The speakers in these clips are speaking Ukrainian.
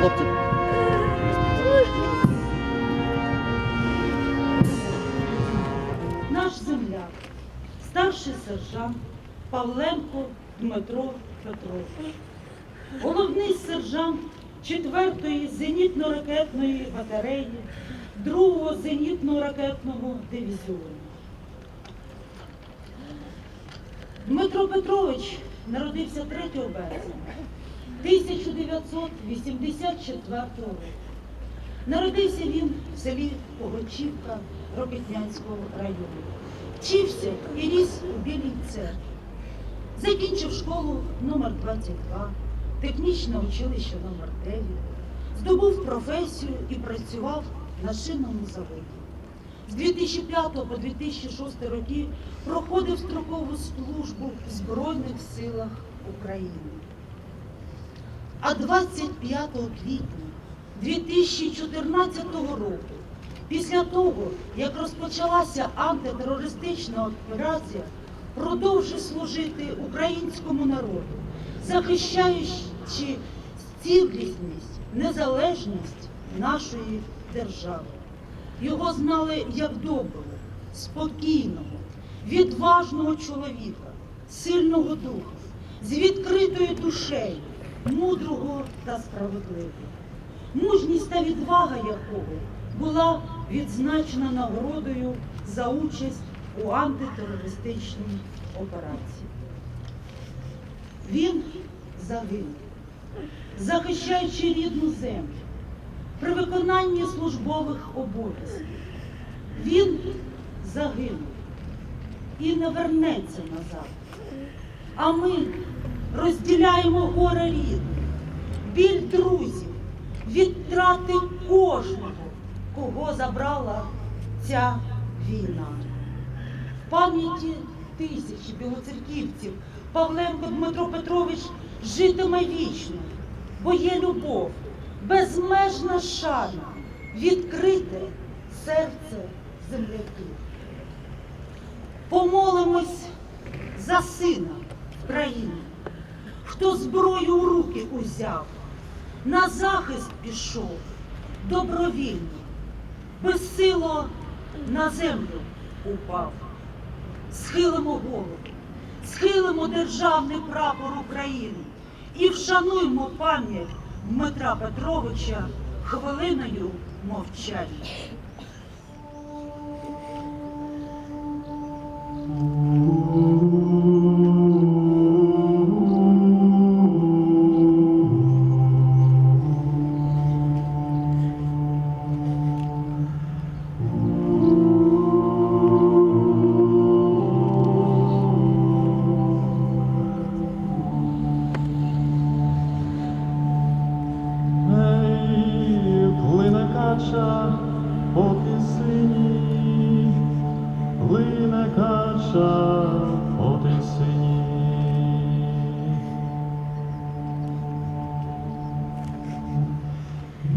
хлопці. Наш земляк, старший сержант Павленко Дмитро Петрович, головний сержант 4-ї зенітно-ракетної батареї, 2-го зенітно-ракетного дивізіону. Дмитро Петрович народився 3 березня. 1984 року. Народився він в селі Погочівка Робітнянського району. Вчився і ріс у Білій церкві. Закінчив школу номер 22, технічне училище номер 9, здобув професію і працював на шинному заводі. З 2005 по 2006 роки проходив строкову службу в Збройних силах України. А 25 квітня 2014 року, після того, як розпочалася антитерористична операція, продовжив служити українському народу, захищаючи цілісність, незалежність нашої держави. Його знали як доброго, спокійного, відважного чоловіка, сильного духа, з відкритою душею, мудрого та справедливого. Мужність та відвага якого була відзначена нагородою за участь у антитерористичній операції. Він загинув, захищаючи рідну землю при виконанні службових обов'язків. Він загинув і не вернеться назад. А ми розділяємо горе рідних, біль друзів, відтрати кожного, кого забрала ця війна. В пам'яті тисячі білоцерківців Павленко Дмитро Петрович житиме вічно, бо є любов, безмежна шана, відкрите серце земляків. Помолимось за сина в країні, хто зброю у руки узяв, на захист пішов добровільно, безсило на землю упав. Схилимо голову, схилимо державний прапор України і вшануймо пам'ять Дмитра Петровича хвилиною мовчання. Кача по тисині.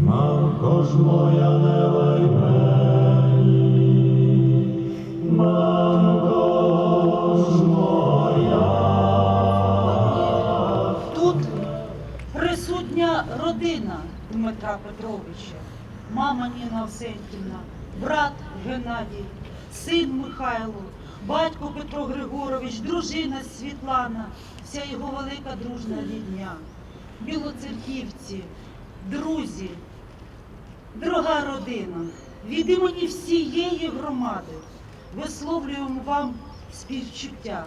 Мамко ж моя не лай мені, мамко. Тут присутня родина Дмитра Петровича, мама Ніна Овсенківна, брат Геннадій, син Михайло, батько Петро Григорович, дружина Світлана, вся його велика дружна рідня, білоцерківці, друзі, дорога родина, від імені всієї громади висловлюємо вам співчуття.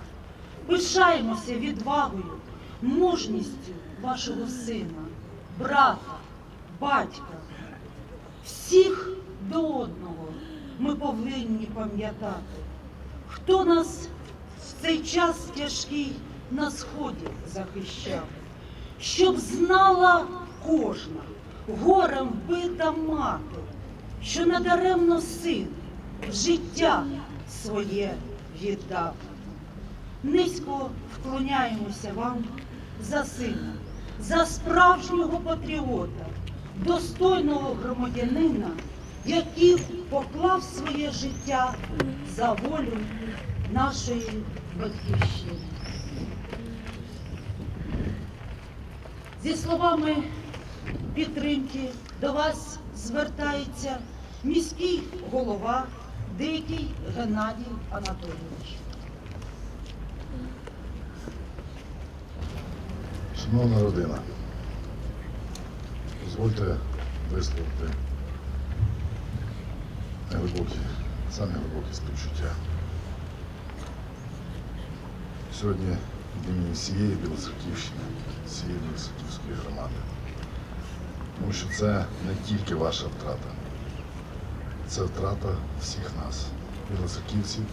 Пишаємося відвагою, мужністю вашого сина, брата, батька. Всіх до одного ми повинні пам'ятати, хто нас в цей час тяжкий на сході захищав, щоб знала кожна горем вбита мати, що надаремно син життя своє віддав. Низько вклоняємося вам за сина, за справжнього патріота, достойного громадянина, який поклав своє життя за волю нашої батьківщини. Зі словами підтримки до вас звертається міський голова Дикий Геннадій Анатолійович. Шановна родина, дозвольте висловити глибокі, самі глибокі співчуття. Сьогодні від імені всієї Білоцерківщини, всієї Білоцерківської громади. Тому що це не тільки ваша втрата, це втрата всіх нас, білоцерківців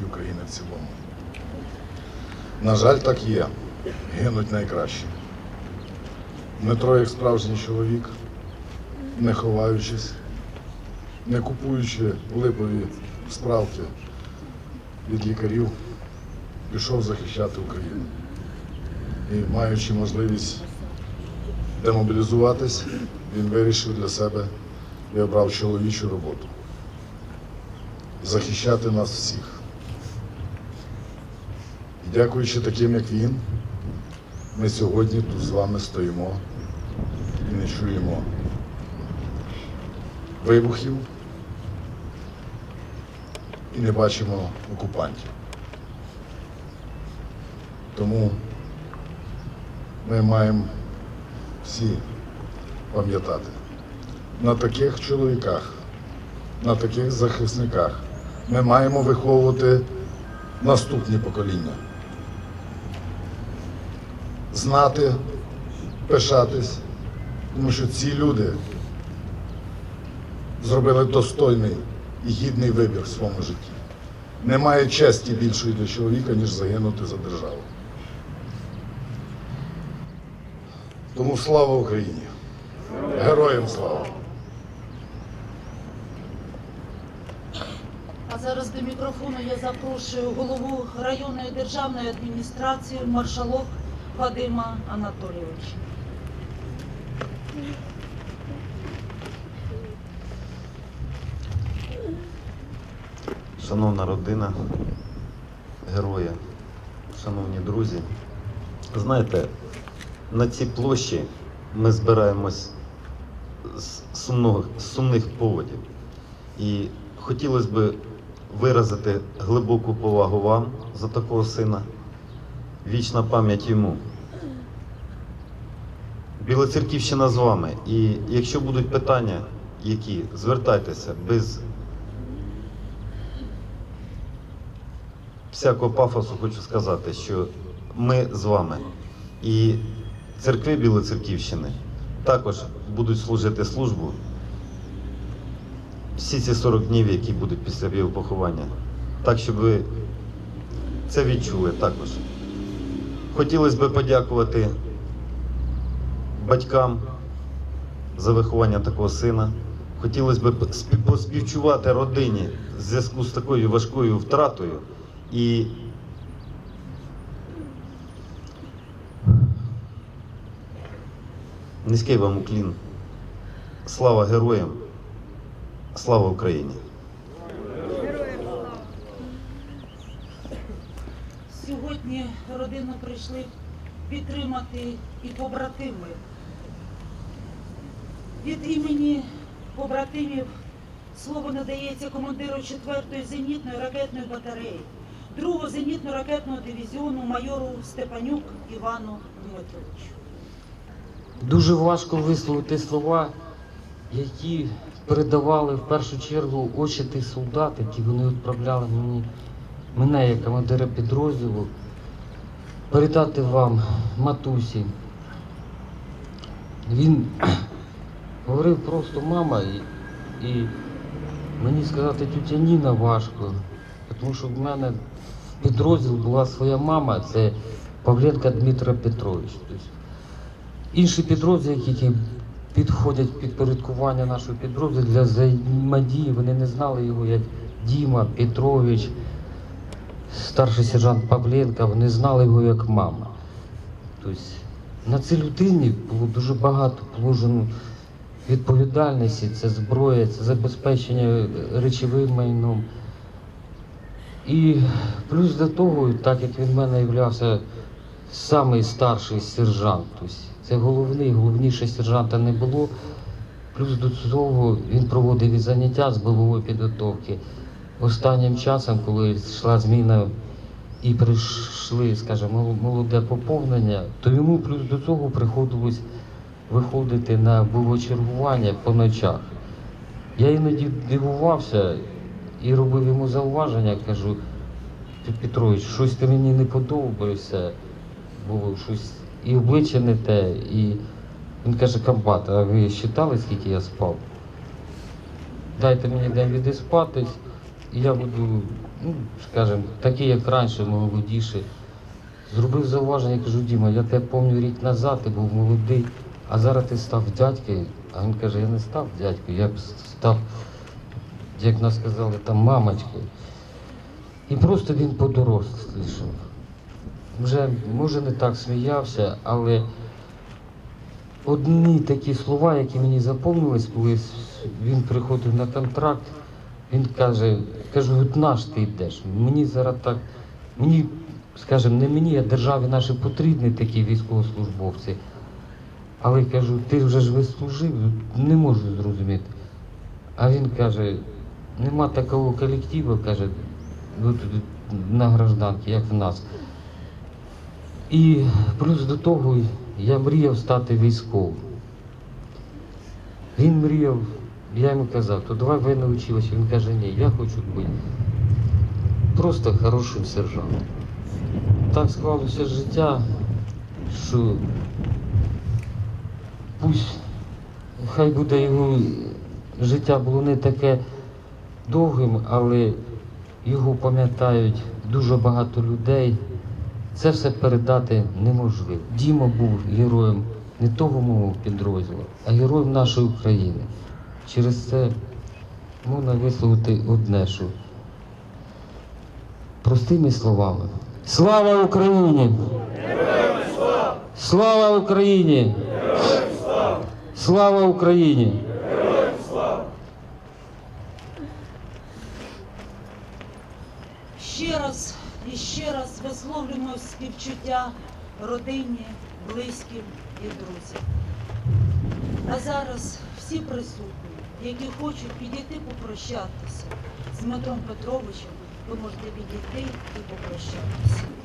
і України в цілому. На жаль, так є. Гинуть найкращі. Дмитро, як справжній чоловік, не ховаючись, не купуючи липові справки від лікарів, пішов захищати Україну. І маючи можливість демобілізуватись, він вирішив для себе і обрав чоловічу роботу. Захищати нас всіх. І дякуючи таким, як він, ми сьогодні тут з вами стоїмо і не чуємо вибухів і не бачимо окупантів. Тому ми маємо всі пам'ятати на таких чоловіках, на таких захисниках ми маємо виховувати наступні покоління. Знати, пишатись, тому що ці люди зробили достойний і гідний вибір в своєму житті. Немає честі більшої для чоловіка, ніж загинути за державу. Тому слава Україні! Героям слава! А зараз до мікрофону я запрошую голову районної державної адміністрації маршалок Вадима Анатолійовича. Шановна родина, героя, шановні друзі, знаєте, на цій площі ми збираємось з сумного, сумних поводів. І хотілося б виразити глибоку повагу вам за такого сина. Вічна пам'ять йому. Білоцерківщина з вами. І якщо будуть питання, які звертайтеся без всякого пафосу хочу сказати, що ми з вами і церкви Білоцерківщини також будуть служити службу всі ці 40 днів, які будуть після його поховання. Так, щоб ви це відчули також. Хотілося б подякувати батькам за виховання такого сина. Хотілося б поспівчувати родині в зв'язку з такою важкою втратою. І низький вам уклін. Слава героям, слава Україні! Сьогодні родину прийшли підтримати і побратими. Від імені побратимів слово надається командиру 4-ї зенітної ракетної батареї, 2-го зенітно-ракетного дивізіону майору Степанюк Івану Дмитровичу. Дуже важко висловити слова, які передавали в першу чергу очі тих солдат, які вони відправляли мені, мене як командира підрозділу, передати вам, матусі. Він говорив просто мама, і, і мені сказати тютя Ніна важко, тому що в мене підрозділ була своя мама, це Павленко Дмитро Петрович. Інші підрозділи, які підходять під порядкування нашого підрозділу для взаємодії, вони не знали його як Діма, Петрович, старший сержант Павленко, вони знали його як мама. Тобто на цій людині було дуже багато положено відповідальності, це зброя, це забезпечення речовим майном. І плюс до того, так як він в мене являвся самий старший сержант, тобто це головний, головніше сержанта не було. Плюс до цього він проводив і заняття з бойової підготовки. Останнім часом, коли йшла зміна і прийшли, скажімо, молоде поповнення, то йому плюс до цього приходилось виходити на чергування по ночах. Я іноді дивувався і робив йому зауваження, кажу, Петрович, щось ти мені не подобаєшся, було щось і обличчя не те, і він каже, комбат, а ви вважали, скільки я спав? Дайте мені день відіспатись, і я буду, ну, скажімо, такий, як раніше, молодіший. Зробив зауваження, кажу, Діма, я тебе пам'ятаю рік назад, ти був молодий, а зараз ти став дядькою. А він каже, я не став дядькою, я став, як нас сказали, там мамочкою. І просто він подорослішав. Вже, може, не так сміявся, але одні такі слова, які мені запомнились, коли він приходив на контракт, він каже, кажу, от наш ти йдеш. Мені зараз так, мені, скажімо, не мені, а державі наші потрібні такі військовослужбовці. Але кажу, ти вже ж вислужив, не можу зрозуміти. А він каже, нема такого колективу, каже, от на гражданці, як в нас. І плюс до того я мріяв стати військовим. Він мріяв, я йому казав, то давай воєнне училище. Він каже, ні, я хочу бути просто хорошим сержантом. Так склалося життя, що пусть хай буде його життя було не таке довгим, але його пам'ятають дуже багато людей. Це все передати неможливо. Діма був героєм не того мого підрозділу, а героєм нашої України. Через це можна висловити одне, що простими словами. Слава Україні! Слава Україні! Слава Україні! Ще раз і ще раз висловлюємо співчуття родині, близьким і друзям. А зараз всі присутні, які хочуть підійти попрощатися з Дмитром Петровичем, ви можете підійти і попрощатися.